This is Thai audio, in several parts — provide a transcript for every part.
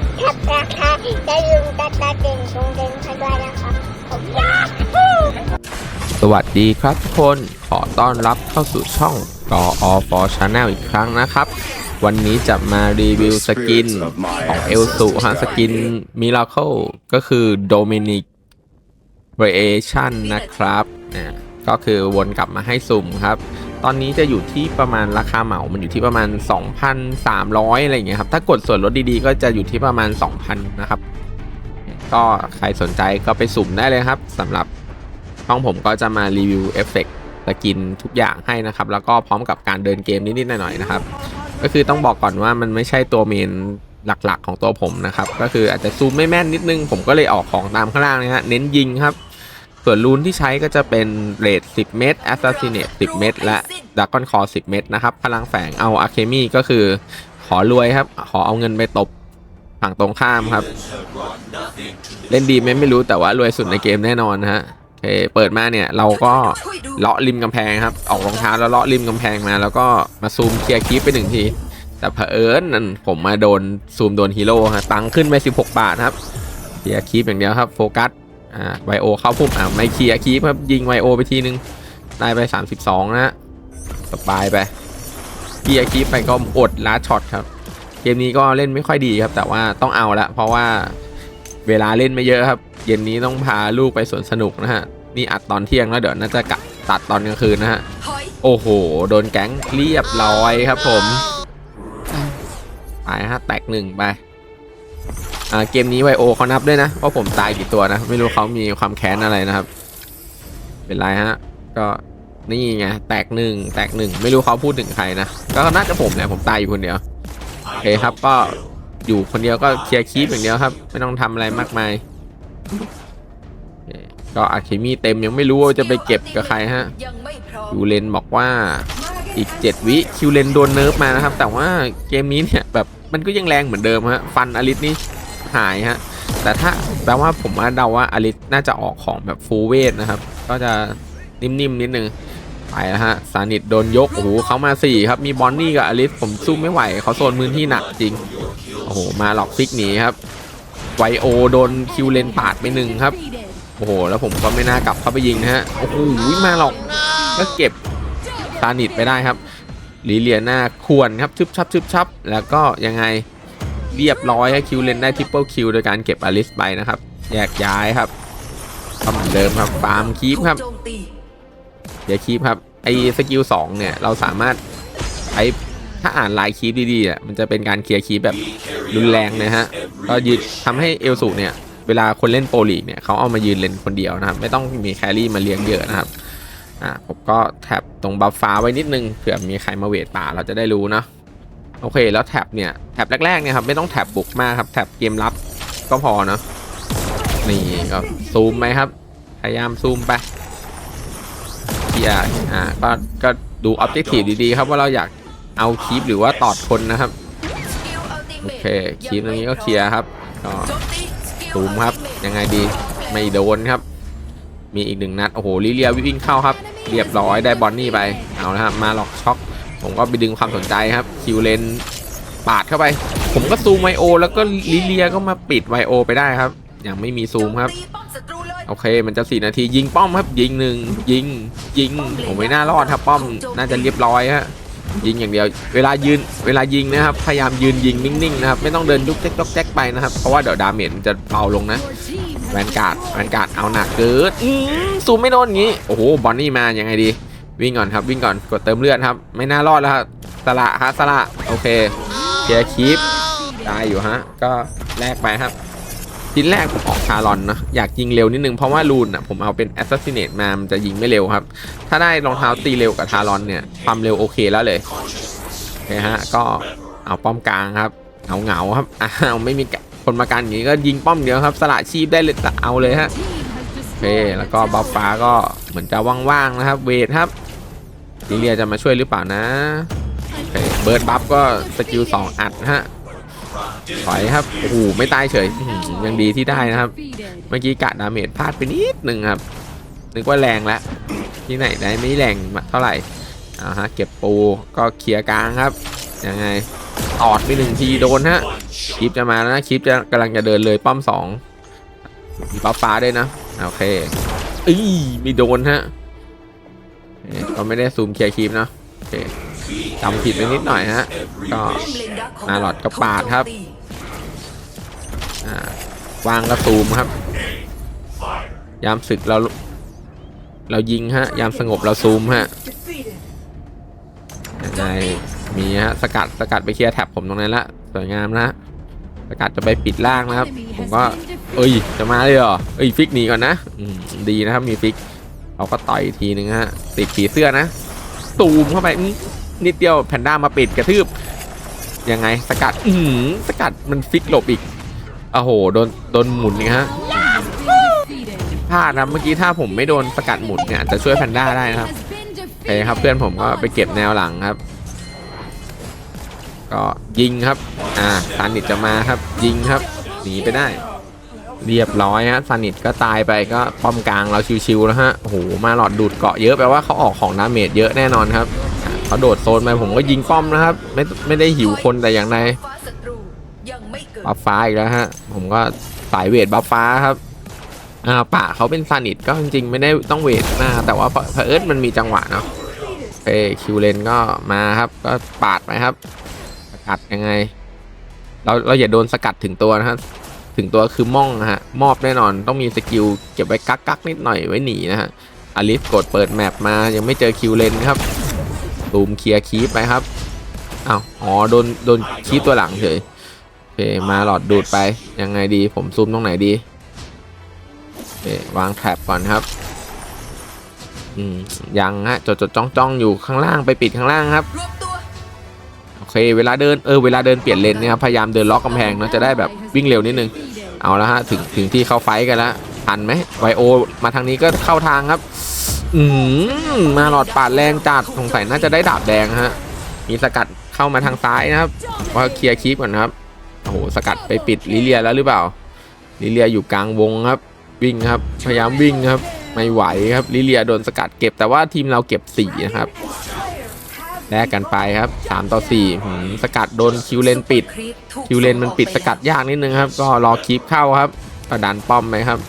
ดแท็บนะคะอย่าลืมตัดตาเด่งตรงเด่งให้ด้วยนะคะสวัสดีครับทุกคน ขอต้อนรับเข้าสู่ช่องกออฟอชาแนลอีกครั้งนะครับ วันนี้จะมารีวิวสกินของเอลสุฮะสกินมิราเคิลก็คือโดมินิกเรเอชันนะครับเนี่ยก็คือวนกลับมาให้สุ่มครับ ตอนนี้จะอยู่ที่ประมาณราคาเหมา มันอยู่ที่ประมาณ 2,300 อะไรอย่างเงี้ยครับ ถ้ากดส่วนลดดีๆ ก็จะอยู่ที่ประมาณ 2,000 นะครับ ก็ใครสนใจก็ไปสุ่มได้เลยครับสำหรับช่องผมก็จะมารีวิวเอฟเฟกต์สกินทุกอย่างให้นะครับ แล้วก็พร้อมกับการเดินเกมนิดๆหน่อยๆนะครับ ก็คือต้องบอกก่อนว่ามันไม่ใช่ตัวเมนหลักๆของตัวผมนะครับ ก็คืออาจจะซูมไม่แม่นนิดนึง ผมก็เลยออกของตามข้างล่างนะฮะ เน้นยิงครับ ส่วนรูนที่ใช้ก็จะเป็นเรท10 เมตร Assassinate 10 เมตร และ Dragon Core 10 เมตรนะครับ พลังแฝงเอา a าเคมีก็คือ ขอรวยครับ ขอเอาเงินไปตบฝั่งตรงข้ามครับ เล่นดีไหมไม่รู้แต่ว่ารวยสุดในเกมแน่นอนฮะโอเคเปิดมาเนี่ยเราก็เลาะริมกำแพงครับ ออกรองเท้าแล้วเลาะริมกำแพงมา แล้วก็มาซูมเคลียร์คลิปไปหนึ่งที แต่เผอิญนั่นผมมาโดนซูมโดนฮีโร่ฮะตังขึ้นไป16 บาทครับเคลียร์คลิปอย่างเดียวครับโฟกัส อ่าไวโอเข้าพุ่มอ่าไม่เคลียร์คลิปครับยิงไวโอไปทีนึงได้ไป 32 นะฮะสบายไปเคลียร์คลิปไปก็อดลาช็อตครับ เกมนี้ก็เล่นไม่ค่อยดีครับ แต่ว่าต้องเอาละเพราะว่าเวลาเล่นไม่เยอะครับเย็นนี้ต้องพาลูกไปสวนสนุกนะฮะนี่อัดตอนเที่ยงแล้วเดี๋ยวน่าจะกะตัดตอนกลางคืนนะฮะโอ้โห โดนแก๊งเรียบร้อยครับผมไปฮะแตกหนึ่งไป เกมนี้ไวโอเขานับด้วยนะว่าผมตายกี่ตัวนะ ไม่รู้เขามีความแค้นอะไรนะครับ เป็นไรฮะ ก็นี่ไงแตกหนึ่งแตกหนึ่งไม่รู้เขาพูดถึงใครนะ ก็น่าจะผมแหละผมตายอยู่คนเดียวโอเคครับก็อยู่คนเดียวก็เคลียร์คีปอย่างเดียวครับ ไม่ต้องทำอะไรมากมายก็อะเคมีเต็มยังไม่รู้ว่าจะไปเก็บกับใครฮะอยูเลนบอกว่าอีก 7 วิคิวเลนโดนเนิร์ฟมานะครับ แต่ว่าเกมนี้เนี่ยแบบมันก็ยังแรงเหมือนเดิมฮะฟันอลิสนี่ หายฮะ แต่ถ้าแปลว่าผมว่าเดาว่าอลิสน่าจะออกของแบบฟูเวทนะครับ ก็จะนิ่มๆนิดนึงไปแล้วฮะซานิดโดนยก โอ้โหเขามาสี่ครับ มีบอนนี่กับอลิสผมสู้ไม่ไหวเขาโซนพื้นที่หนักจริง โอ้โห มาหลอกฟิกหนีครับ ไวโอโดนคิวเลนปาดไปหนึ่งครับ โอ้โห แล้วผมก็ไม่น่ากลับเข้าไปยิงนะฮะ โอ้โห มาหรอกก็เก็บซานิดไปได้ครับลีเลียนาควรครับชึบชับชึบชับ แล้วก็ยังไง เรียบร้อยให้คิวเลนได้ทริปเปิลคิวโดยการเก็บอลิสไปนะครับ แยกย้ายครับก็เหมือนเดิมครับฟาร์มคีปครับเดี๋ยวคีปครับไอ้สกิลสองเนี่ยเราสามารถใช้ถ้าอ่านลายคีปดีๆอะมันจะเป็นการเคลียร์คีปแบบรุนแรงนะฮะก็ยืนทำให้เอลสูเนี่ยเวลาคนเล่นโปรลีกเนี่ยเขาเอามายืนเล่นคนเดียวนะครับ ไม่ต้องมีแครี่มาเลี้ยงเยอะนะครับอ่าผมก็แท็บตรงบัฟฟ้าไว้นิดนึงเผื่อมีใครมาเวทป่าเราจะได้รู้เนาะ โอเคแล้วแท็บเนี่ยแท็บแรกๆเนี่ยครับไม่ต้องแท็บบุกมากครับแท็บเกมรับก็พอเนาะนี่ก็ซูมไหมครับ พยายามซูมไปเกียอ่าก็ก็ดูออบเจกตีฟดีๆครับว่าเราอยากเอาคีปหรือว่าตอดคนนะครับโอเคคีปตรงนี้ก็เคลียร์ครับก็ซูมครับยังไงดีไม่โดนครับ มีอีกหนึ่งนัดโอ้โหลิเลียวิ่งเข้าครับ เรียบร้อยได้บอลนี่ไปเอาละครับมาหลอกช็อก ผมก็ไปดึงความสนใจครับคิวเลนปาดเข้าไป ผมก็ซูมไวโอ แล้วก็ลิเลียก็มาปิดไวโอ ไปได้ครับ ยังไม่มีซูมครับ โอเค มันจะสี่นาทียิงป้อมครับ ยิงหนึ่งยิงยิงผมไม่น่ารอดครับป้อมน่าจะเรียบร้อยฮะยิงอย่างเดียว เวลายืนเวลายิงนะครับ พยายามยืนยิงนิ่งๆนะครับไม่ต้องเดินยุกแจ๊กแจ๊กไปนะครับ เพราะว่าเดี๋ยวดาเมจมันจะเบาลงนะแวนการ์ดแวนการ์ดเอาหนักเกินซูมไม่โดนงี้โอ้โหบอนนี่มายังไงดี วิ่งก่อนครับวิ่งก่อนกดเติมเลือดครับ ไม่น่ารอดแล้วครับสละฮะสละโอเคเคลียร์คีปได้อยู่ฮะ ก็แลกไปครับทีแรกผมออกทารอนนะอยากยิงเร็วนิดนึงเพราะว่ารูนอะผมเอาเป็นแอสซัสซิเนตมามันจะยิงไม่เร็วครับ ถ้าได้รองเท้าตีเร็วกับทารอนเนี่ยความเร็วโอเคแล้วเลยโอเคฮะก็เอาป้อมกลางครับเหงาเหงาครับอ้าวไม่มีคนมากันอย่างนี้ก็ยิงป้อมเดียวครับ สละชีพได้เลยเอาเลยฮะโอเคแล้วก็บัฟฟ้าก็เหมือนจะว่างๆนะครับ เวทครับ ลิเลียจะมาช่วยหรือเปล่านะเบิร์ดบัฟก็สกิลสองอัดฮะถอยครับโอ้โหไม่ตายเฉยยังดีที่ได้นะครับ เมื่อกี้กะดาเมจพลาดไปนิดหนึ่งครับนึกว่าแรงแล้วที่ไหนได้ไม่แรงเท่าไหร่เอาฮะเก็บปูก็เคลียร์กลางครับยังไงตอดไปหนึ่งทีโดนฮะคลิปจะมาแล้วนะคลิปจะกำลังจะเดินเลยป้อมสองมีป้าฟ้าด้วยนะโอเคอีไมีโดนฮะ เคก็ไม่ได้ซูมเคลียร์คลิปเนาะโอเคจำผิดไปนิดหน่อยฮะ ก็ป้อลนดักของมาหลอดก็ปาดครับวางกระตูมครับ ยามศึกเรา เรายิงฮะ ยามสงบเราซูมฮะยังไงมีฮะสกัดสกัดไปเคลียร์แท็บผมตรงนั้นละสวยงามนะสกัดจะไปปิดล่างนะครับ ผมก็ เอ้ยจะมาเลยเหรอเอ้ยฟิกหนีก่อนนะดีนะครับมีฟิก เราก็ต่อยอีกทีนึงฮะติดผีเสื้อนะ ตูมเข้าไปนิดเดียวแพนด้ามาปิดกระทืบยังไงสกัดอือหือสกัดมันฟิกหลบอีกโอ้โหโดนโดนหมุนนี่ฮะพลาดนะเมื่อกี้ถ้าผมไม่โดนสกัดหมุนเนี่ยอาจจะช่วยแพนด้าได้นะครับโอเคครับเพื่อนผมก็ไปเก็บแนวหลังครับ ก็ยิงครับ อ่าซานิตจะมาครับ ยิงครับหนีไปได้ เรียบร้อยฮะซานิตก็ตายไปก็ป้อมกลางเราชิวๆแล้วฮะโอ้โหมาหลอดดูดเกาะเยอะแปลว่าเขาออกของดาเมจเยอะแน่นอนครับเขาโดดโซนไปผมก็ยิงป้อมนะครับ ไม่ไม่ได้หิวคนแต่อย่างใดฟ้าศัตรูยังไม่เกิดบัฟฟ้าอีกแล้วฮะ ผมก็สายเวทบัฟฟ้าครับอ่าป่าเขาเป็นซานิตก็จริงๆ ไม่ได้ต้องเวทหน้าแต่ว่าเผเอิญมันมีจังหวะเนาะโอคิวเลนก็มาครับก็ปาดไปครับสกัดยังไง เราเราอย่าโดนสกัดถึงตัวนะฮะ ถึงตัวคือม่องฮะมอบแน่นอนต้องมีสกิลเก็บไว้กักกักๆนิดหน่อยไว้หนีนะฮะอลิสกดเปิดแมปมายังไม่เจอคิวเลนครับตูมเคลียร์คีปไปครับอ้าวอ๋อโดนโดนคีปตัวหลังเฉยโอเคมาหลอดดูดไปยังไงดีผมซูมตรงไหนดีโอเควางแท็บก่อนครับอืมยังฮะจดจดจ้องจ้องอยู่ข้างล่างไปปิดข้างล่างครับ เคเวลาเดินเออเวลาเดินเปลี่ยนเลนเนี่ยครับพยายามเดินล็อกกำแพงเนาะจะได้แบบวิ่งเร็วนิดนึงเอาละฮะถึงถึงที่เขาไฟกันแล้วทันไหมไวโอ มาทางนี้ก็เข้าทางครับ อืมมาหลอดปาดแรงจัดสงสัยน่าจะได้ดาบแดงฮะมีสกัดเข้ามาทางซ้ายนะครับว่าเคลียร์คีปก่อนครับโอ้โหสกัดไปปิดลิเลียแล้วหรือเปล่าลิเลียอยู่กลางวงครับวิ่งครับพยายามวิ่งครับไม่ไหวครับลิเลียโดนสกัดเก็บแต่ว่าทีมเราเก็บสี่นะครับ แลกกันไปครับ3ต่อ4สกัดโดนคิวเลนปิด คิวเลนมันปิดสกัดยากนิดนึงครับ ก็รอคีปเข้าครับก็ดันป้อมไปครับ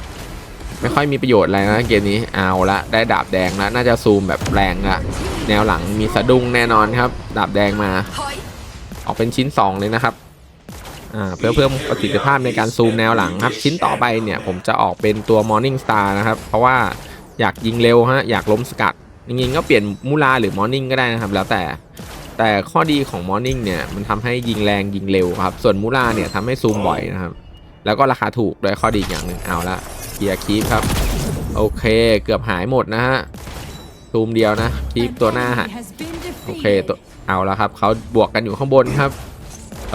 ไม่ค่อยมีประโยชน์อะไรนะเกมนี้เอาละได้ดาบแดงแล้วน่าจะซูมแบบแรงละแนวหลังมีสะดุ้งแน่นอนครับ ดาบแดงมา ออกเป็นชิ้น 2 เลยนะครับเพื่อเพิ่มประสิทธิภาพในการซูมแนวหลังครับ ชิ้นต่อไปเนี่ยผมจะออกเป็นตัว Morning Star นะครับ เพราะว่าอยากยิงเร็วฮะอยากล้มสกัด จริงๆก็เปลี่ยนมูลาหรือ Morning ก็ได้นะครับ แล้วแต่แต่ข้อดีของ Morning เนี่ยมันทำให้ยิงแรงยิงเร็วครับ ส่วนมูลาเนี่ยทำให้ซูมบ่อยนะครับ แล้วก็ราคาถูกด้วยข้อดีอย่างหนึ่งเอาละเคลียร์คีปครับ โอเคเกือบหายหมดนะฮะซูมเดียวนะคีปตัวหน้าหายโอเคตัวเอาล้วครับเขาบวกกันอยู่ข้างบนครับ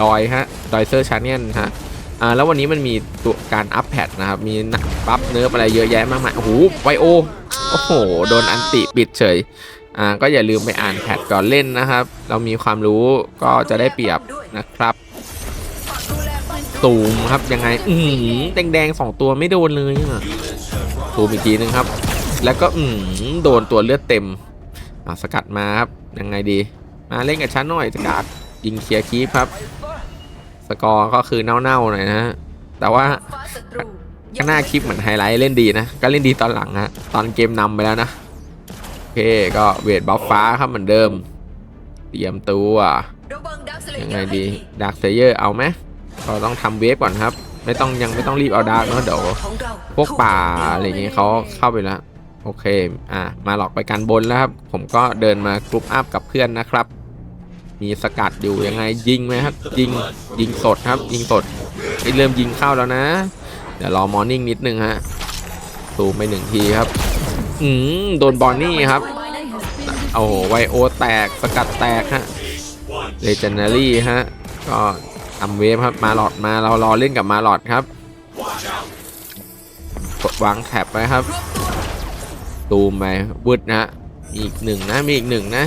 ดอยฮะดอยเซอร์ชาเนียนฮะอ่าแล้ววันนี้มันมีตัวการอัพแพดนะครับ มีหนักบัฟเนิร์ฟอะไรเยอะแยะมากมายโอ้โหไวโอ อ้โห โดนอันติปิดเฉย อ่า ก็อย่าลืมไปอ่านแพทก่อนเล่นนะครับ เรามีความรู้ก็จะได้เปรียบนะครับ ตูมครับยังไง อืมแดงแดงๆสองตัวไม่โดนเลยอะตูมอีกทีนึงครับ แล้วก็อืมโดนตัวเลือดเต็มอ่าสกัดมาครับ ยังไงดี มาเล่นกับฉันหน่อยสกัดยิงเคลียร์คีปครับ สกอร์ก็คือเน่าๆหน่อยนะฮะแต่ว่า ฟ้าศัตรูข้างหน้าคลิปเหมือนไฮไลท์เล่นดีนะ ก็เล่นดีตอนหลังฮะตอนเกมนำไปแล้วนะ โอเคก็เวทบัฟฟ้าครับเหมือนเดิม เตรียมตัวยังไงดีดาร์คเซเยอร์เอาไหมก็ต้องทำเวฟก่อนครับ ไม่ต้องยังไม่ต้องรีบเอาดาร์กเนอะเดี๋ยวพวกป่าอะไรอย่างเงี้ยเขาเข้าไปแล้วโอเค อะ มาหลอกไปกันบนแล้วครับ ผมก็เดินมากรุ๊ปอัพกับเพื่อนนะครับ มีสกัดอยู่ยังไงยิงไหมครับ ยิง ยิงสดครับ ยิงสดไอ้เริ่มยิงเข้าแล้วนะ เดี๋ยวรอมอร์นิ่งนิดนึงฮะตูมไปหนึ่งทีครับ อืมโดนบอนนี่ครับโอ้โหไวโอแตกสกัดแตกฮะเลเจนดารี่ฮะก็ทำเวฟครับมาหลอดมาเรารอเล่นกับมาหลอดครับกดวางแท็บไว้ครับ ตูมไปวืดนะฮะอีกหนึ่งนะมีอีกหนึ่งนะ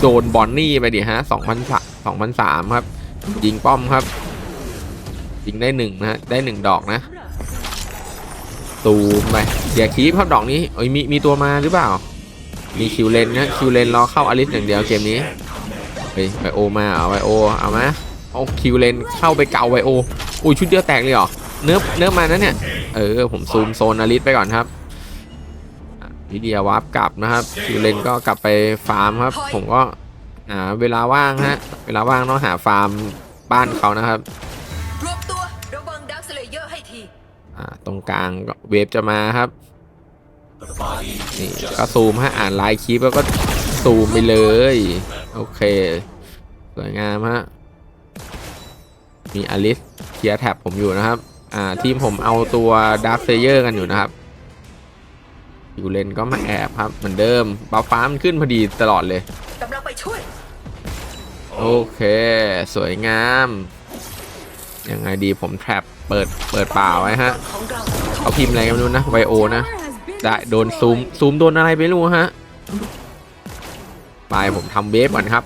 โดนบอนนี่ไปดิฮะสองพันสองพันสามครับ ยิงป้อมครับ ยิงได้หนึ่งนะ ได้หนึ่งดอกนะ ตูมไปเสียคีบครับดอกนี้เอ้ยมีมีตัวมาหรือเปล่า มีคิวเลนนะคิวเลนรอเข้าอลิสอย่างเดียวเกมนี้เฮ้ยไวโอมาเอาไวโอเอามาเอาคิวเลนเข้าไปเกาไวโออุ้ยชุดเดียวแตกเลยเหรอเนื้อเนื้อมานั้นเนี่ย เออผมซูมโซนอลิสไปก่อนครับอะลิเดียวาร์ปกลับนะครับคิวเลนก็กลับไปฟาร์มครับ ผมก็หาเวลาว่างฮะ เวลาว่างต้องหาฟาร์มบ้านเขานะครับ ตรงกลางก็เวฟจะมาครับนี่ก็ซูมฮะอ่านไลน์คลิปแล้วก็ซูมไปเลย โอเค สวยงามฮะมีอลิสเคลียร์แท็บผมอยู่นะครับ อ่าทีมผมเอาตัวดาร์คเซเยอร์กันอยู่นะครับ อยู่เลนก็มาแอบครับ เหมือนเดิมบัฟฟ้ามันขึ้นพอดีตลอดเลยกำลังไปช่วยโอเค สวยงาม ยังไงดีผมแทร็บเปิดเปิดป่าไว้ฮะของเราเขาพิมพ์อะไรกันไม่รู้นะไวโอนะได้โดนซูมซูมโดนอะไรไม่รู้ฮะไปผมทำเวฟก่อนครับ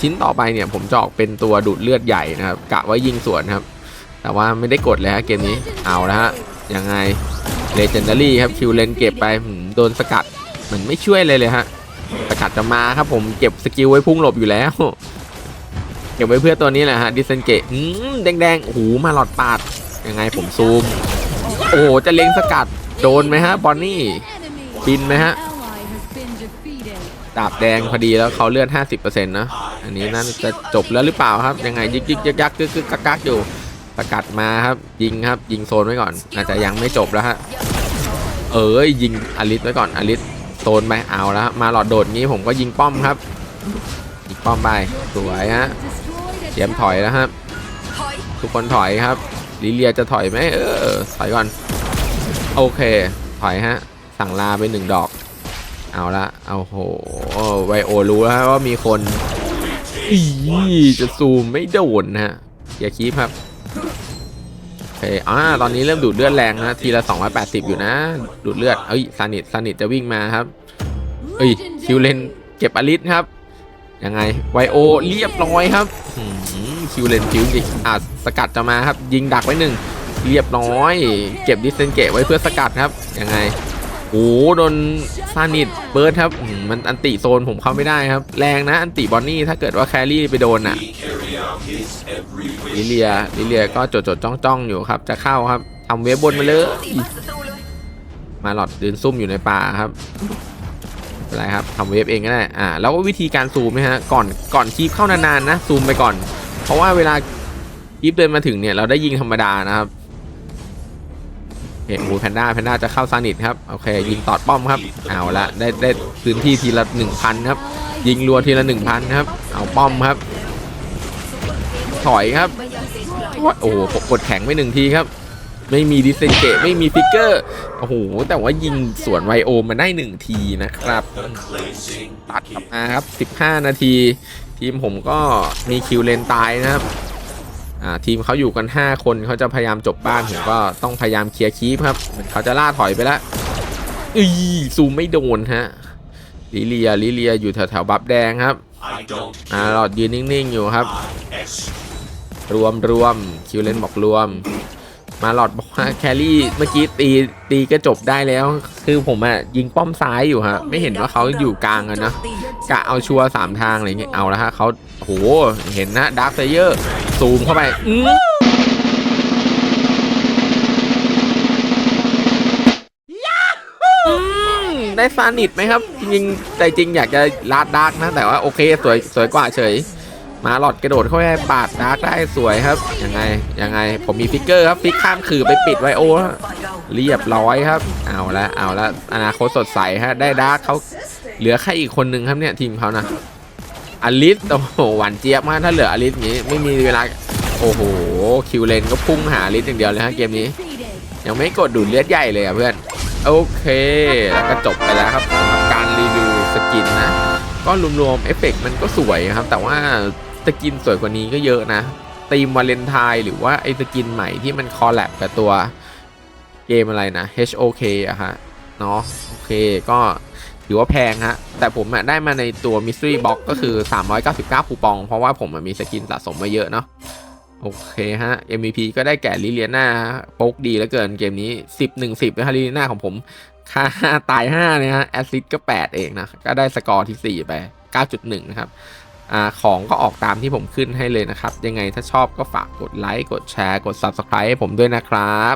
ชิ้นต่อไปเนี่ยผมจะออกเป็นตัวดูดเลือดใหญ่นะครับกะว่ายิงสวนครับ แต่ว่าไม่ได้กดเลยฮะเกมนี้เอาแล้วฮะยังไงเลเจนดารี่ครับคิวเลนเก็บไปโดนสกัดเหมือนไม่ช่วยเลยเลยฮะสกัดจะมาครับผมเก็บสกิลไว้พุ่งหลบอยู่แล้ว เก็บไว้เพื่อตัวนี้แหละฮะดิสเซนเกตแดงแดงๆโอ้โหมาหลอดปาด ยังไงผมซูม โอ้โห จะเล็งสกัด โดนไหมฮะ บอนนี่ บินไหมฮะ ดาบแดงพอดีแล้วเขาเลือด50%นะ อันนี้น่าจะจบแล้วหรือเปล่าครับ ยังไงยึกยึกยักยักกึกกึกกักอยู่สกัดมาครับ ยิงครับ ยิงโซนไว้ก่อน อาจจะยังไม่จบแล้วฮะ เอ้ยยิงอลิสไว้ก่อนอลิสโซนไปเอาแล้วมาหลอดโดดงี้ผมก็ยิงป้อมครับยิงป้อมไปสวยฮะ เตรียมถอยแล้วครับ ทุกคนถอยครับลิเลียจะถอยไหมเออถอยก่อน โอเค ถอยฮะ สั่งลาไปหนึ่งดอก เอาละเอาโหไวโอรู้แล้วว่ามีคนอีจะซูมไม่โดนนะฮะอย่าคีบครับโอเคอ่าตอนนี้เริ่มดูดเลือดแรงนะทีละ 280 อยู่นะ ดูดเลือดเอ้ยซานิตซานิตจะวิ่งมาครับเอ้ยคิวเลนเก็บอลิสครับ ยังไงไวโอเรียบร้อยครับคิวเลนคิวจิอะสกัดจะมาครับ ยิงดักไว้หนึ่งเรียบร้อย เก็บดิสเซนเกตไว้เพื่อสกัดครับยังไงโอ้โดนซานิตเบิร์ดครับมมันอันติโซนผมเข้าไม่ได้ครับ แรงนะอันติบอนนี่ถ้าเกิดว่าแครี่ไปโดนอะลิเลียลิเลียก็จดจดจ้องจ้องอยู่ครับ จะเข้าครับทำเวฟบนมาเลย มาหลอดเดินซุ่มอยู่ในป่าครับ เป็นไรครับทำเวฟเองก็ได้อ่าแล้วก็วิธีการซูมนะฮะก่อนก่อนคีบเข้านานๆนะซูมไปก่อน เพราะว่าเวลาคีบเดินมาถึงเนี่ยเราได้ยิงธรรมดานะครับเฮ้ยโอ้แพนด้าแพนด้าจะเข้าซานิตครับโอเคยิงตอดป้อมครับเอาละได้ได้พื้นที่ทีละหนึ่งพันครับยิงรัวทีละหนึ่งพันครับเอาป้อมครับ ถอยครับโอ้โหกดแข็งไปหนึ่งทีครับ ไม่มีดิเซนเกตไม่มีฟิกเกอร์ โอ้โห แต่ว่ายิงสวนไวโอมาได้หนึ่งทีนะครับ ตัดกลับมาครับ 15 นาที ทีมผมก็มีคิวเลนตายนะครับอ่าทีมเขาอยู่กัน 5 คนเขาจะพยายามจบบ้านผมก็ต้องพยายามเคลียร์คีปครับเขาจะล่าถอยไปแล้วอีซูมไม่โดนฮะลิเลียลิเลียอยู่แถวๆบัฟแดงครับอ่าหลอดยืนนิ่งๆอยู่ครับ รวมรวมคิวเลนบอกรวม มาหลอดบอกว่าแครี่เมื่อกี้ตีตีก็จบได้แล้ว คือผมอะยิงป้อมซ้ายอยู่ฮะ ไม่เห็นว่าเขาอยู่กลางอะนะกะเอาชัวร์สามทางอะไรเงี้ยเอาแล้วฮะเขาโหเห็นนะดาร์คเซเยอร์ซูมเข้าไปอืได้ฟานิตไหมครับ จริงใจจริงอยากจะลาดดาร์กนะ แต่ว่าโอเค สวยสวยกว่าเฉย มาหลอดกระโดดเข้าไปปาดดาร์กได้สวยครับยังไงยังไงผมมีฟิกเกอร์ครับฟิกข้ามขื่อไปปิดไวโอเรียบร้อยครับ เอาละเอาละอนาคตสดใสฮะได้ดาร์กเขาเหลือแค่อีกคนนึงครับเนี่ยทีมเขานะอลิสโอ้โหหวานเจี๊ยบมากถ้าเหลืออลิสงนี้ไม่มีเวลาโอ้โหคิวเลนก็พุ่งหาอลิสอย่างเดียวเลยฮะเกมนี้ ยังไม่กดดูดเลือดใหญ่เลยอะเพื่อนโอเค แล้วก็จบไปแล้วครับสำหรับการรีวิวสกินนะก็รวมๆเอฟเฟกต์มันก็สวยครับ แต่ว่า สกินสวยกว่านี้ก็เยอะนะตีมวาเลนไทน์หรือว่าไอสกินใหม่ที่มันคอลแลบกับตัวเกมอะไรนะ HOK อะฮะเนาะโอเคก็ถือว่าแพงฮะ แต่ผมอะได้มาในตัว Mystery Box ก็คือ 399คูปอง เพราะว่าผมมีสกินสะสมมาเยอะเนาะโอเคฮะ MVP ก็ได้แก่ลิเลียนาโป๊กดีแล้วเกินเกมนี้ 10 1 10นะฮะลิเลียนาของผมค่าตาย5เนี่ยฮะแอสซิสก็ 8 เองนะ ก็ได้สกอร์ที่ 4 ไป 9.1 นะครับ อของก็ออกตามที่ผมขึ้นให้เลยนะครับ ยังไงถ้าชอบก็ฝากกดไลค์กดแชร์กด Subscribe ให้ผมด้วยนะครับ